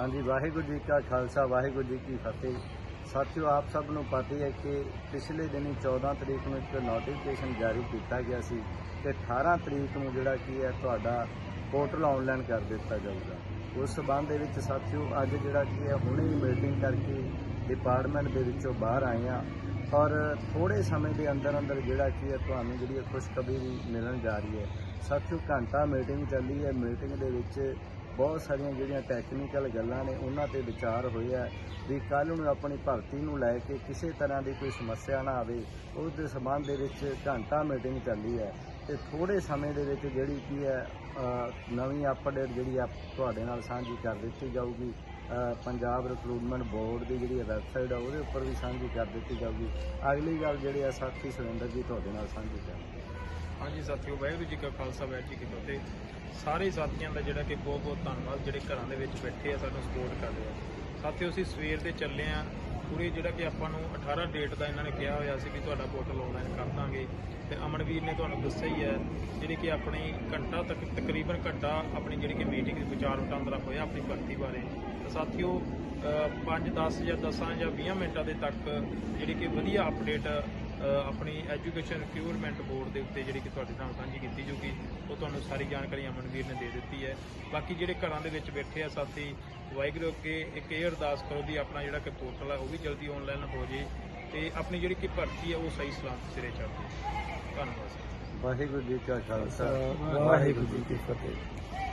ਹਾਂਜੀ, ਵਾਹਿਗੁਰੂ ਜੀ ਕਾ ਖਾਲਸਾ, ਵਾਹਿਗੁਰੂ ਜੀ ਕੀ ਫਤਿਹ। ਸਾਥੀਓ, ਆਪ ਸਭ ਨੂੰ ਪਤਾ ਹੀ ਹੈ ਕਿ ਪਿਛਲੇ ਦਿਨੀ 14 ਤਰੀਕ ਨੂੰ ਇੱਕ ਨੋਟੀਫਿਕੇਸ਼ਨ ਜਾਰੀ ਕੀਤਾ ਗਿਆ ਸੀ ਕਿ 18 ਤਰੀਕ ਨੂੰ ਜਿਹੜਾ ਕੀ ਹੈ, ਤੁਹਾਡਾ ਪੋਰਟਲ ਆਨਲਾਈਨ ਕਰ ਦਿੱਤਾ ਜਾਊਗਾ। ਉਸ ਸਬੰਧ ਦੇ ਵਿੱਚ ਸਾਥੀਓ, ਅੱਜ ਜਿਹੜਾ ਕੀ ਹੈ, ਹੁਣੇ ਹੀ ਮੀਟਿੰਗ ਕਰਕੇ ਡਿਪਾਰਟਮੈਂਟ ਦੇ ਵਿੱਚੋਂ ਬਾਹਰ ਆਏ ਆ ਔਰ ਥੋੜੇ ਸਮੇਂ ਦੇ ਅੰਦਰ ਅੰਦਰ ਜਿਹੜਾ ਕੀ ਹੈ, ਤੁਹਾਨੂੰ ਜਿਹੜੀ ਇਹ ਖੁਸ਼ਖਬਰੀ ਮਿਲਣ ਜਾ ਰਹੀ ਹੈ। ਸਾਥੀਓ, ਘੰਟਾ ਮੀਟਿੰਗ ਚੱਲੀ ਹੈ। ਮੀਟਿੰਗ ਦੇ ਵਿੱਚ ਬਹੁਤ ਸਾਰੀਆਂ ਜਿਹੜੀਆਂ ਟੈਕਨੀਕਲ ਗੱਲਾਂ ਨੇ, ਉਹਨਾਂ ਤੇ ਵਿਚਾਰ ਹੋਏ ਆ ਵੀ ਕੱਲ ਨੂੰ ਆਪਣੀ ਭਰਤੀ ਨੂੰ ਲੈ ਕੇ ਕਿਸੇ ਤਰ੍ਹਾਂ ਦੀ ਕੋਈ ਸਮੱਸਿਆ ਨਾ ਆਵੇ ਉਸ ਦੇ ਸੰਬੰਧ ਦੇ ਵਿੱਚ ਘੰਟਾ ਮੀਟਿੰਗ ਚੱਲੀ ਹੈ ਤੇ ਥੋੜੇ ਸਮੇਂ ਦੇ ਵਿੱਚ ਜਿਹੜੀ ਕੀ ਹੈ ਨਵੀਂ ਅਪਡੇਟ ਜਿਹੜੀ ਆ ਤੁਹਾਡੇ ਨਾਲ ਸਾਂਝੀ ਕਰ ਦਿੱਤੀ ਜਾਊਗੀ ਪੰਜਾਬ ਰਿਕਰੂਟਮੈਂਟ ਬੋਰਡ ਦੀ ਜਿਹੜੀ ਵੈਬਸਾਈਟ ਆ, ਉਹਦੇ ਉੱਪਰ ਵੀ ਸਾਂਝੀ ਕਰ ਦਿੱਤੀ ਜਾਊਗੀ। ਅਗਲੀ ਗੱਲ ਜਿਹੜੀ ਆ, ਸਾਥੀ ਸੁਰਿੰਦਰ ਜੀ ਤੁਹਾਡੇ ਨਾਲ ਸਾਂਝੀ ਕਰਨਗੇ ਹਾਂਜੀ ਸਾਥੀਓ, ਵਾਹਿਗੁਰੂ ਜੀ ਕਾ ਖਾਲਸਾ, ਵਾਹਿਗੁਰੂ ਜੀ ਕੀ ਫਤਿਹ। ਸਾਰੇ ਸਾਥੀਆਂ ਦਾ ਜਿਹੜਾ ਕਿ ਬਹੁਤ ਬਹੁਤ ਧੰਨਵਾਦ, ਜਿਹੜੇ ਘਰਾਂ ਦੇ ਵਿੱਚ ਬੈਠੇ ਆ, ਸਾਨੂੰ ਸਪੋਰਟ ਕਰ ਰਹੇ ਆ। ਸਾਥੀਓ, ਅਸੀਂ ਸਵੇਰ ਦੇ ਚੱਲੇ ਆ। ਪੂਰੇ ਜਿਹੜਾ ਕਿ ਆਪਾਂ ਨੂੰ 18 ਡੇਟ ਦਾ ਇਹਨਾਂ ਨੇ ਕਿਹਾ ਹੋਇਆ ਸੀ ਕਿ ਤੁਹਾਡਾ ਪੋਰਟਲ ਆਨਲਾਈਨ ਕਰ ਦਾਂਗੇ। ਤੇ ਅਮਨਵੀਰ ਨੇ ਤੁਹਾਨੂੰ ਦੱਸਿਆ ਹੀ ਹੈ, ਜਿਹੜੀ ਕਿ ਆਪਣੀ ਘੰਟਾ ਤੱਕ, ਤਕਰੀਬਨ ਘੰਟਾ ਆਪਣੀ ਜਿਹੜੀ ਕਿ ਮੀਟਿੰਗ ਵਿਚਾਰ ਵਟਾਂਦਰਾ ਹੋਇਆ ਆਪਣੀ ਭਰਤੀ ਬਾਰੇ। ਤਾਂ ਸਾਥੀਓ 5 10 ਜਾਂ 10 ਜਾਂ 20 ਮਿੰਟਾਂ ਦੇ ਤੱਕ ਜਿਹੜੀ ਕਿ ਵਧੀਆ ਅਪਡੇਟ ਆਪਣੀ ਐਜੂਕੇਸ਼ਨ ਰਿਕਰੂਟਮੈਂਟ ਬੋਰਡ ਦੇ ਉੱਤੇ ਜਿਹੜੀ ਕਿ ਤੁਹਾਡੇ ਨਾਲ ਸਾਂਝੀ ਕੀਤੀ ਜੂਗੀ ਉਹ ਤੁਹਾਨੂੰ ਸਾਰੀ ਜਾਣਕਾਰੀ ਅਮਨਵੀਰ ਨੇ ਦੇ ਦਿੱਤੀ ਹੈ। ਬਾਕੀ ਜਿਹੜੇ ਘਰਾਂ ਦੇ ਵਿੱਚ ਬੈਠੇ ਆ ਸਾਥੀ ਵਾਹਿਗੁਰੂ ਅੱਗੇ ਇੱਕ ਇਹ ਅਰਦਾਸ ਕਰੋ ਵੀ ਆਪਣਾ ਜਿਹੜਾ ਕਿ ਪੋਰਟਲ ਹੈ ਉਹ ਵੀ ਜਲਦੀ ਆਨਲਾਈਨ ਹੋ ਜੇ ਤੇ ਆਪਣੀ ਜਿਹੜੀ ਕਿ ਭਰਤੀ ਹੈ ਉਹ ਸਹੀ ਸਲਾਮਤ ਸਿਰੇ ਚੜ੍ਹ ਜੇ। ਧੰਨਵਾਦ ਵਾਹਿਗੁਰੂ ਜੀ ਕਾ ਖਾਲਸਾ ਵਾਹਿਗੁਰੂ ਜੀ ਕੀ ਫਤਿਹ।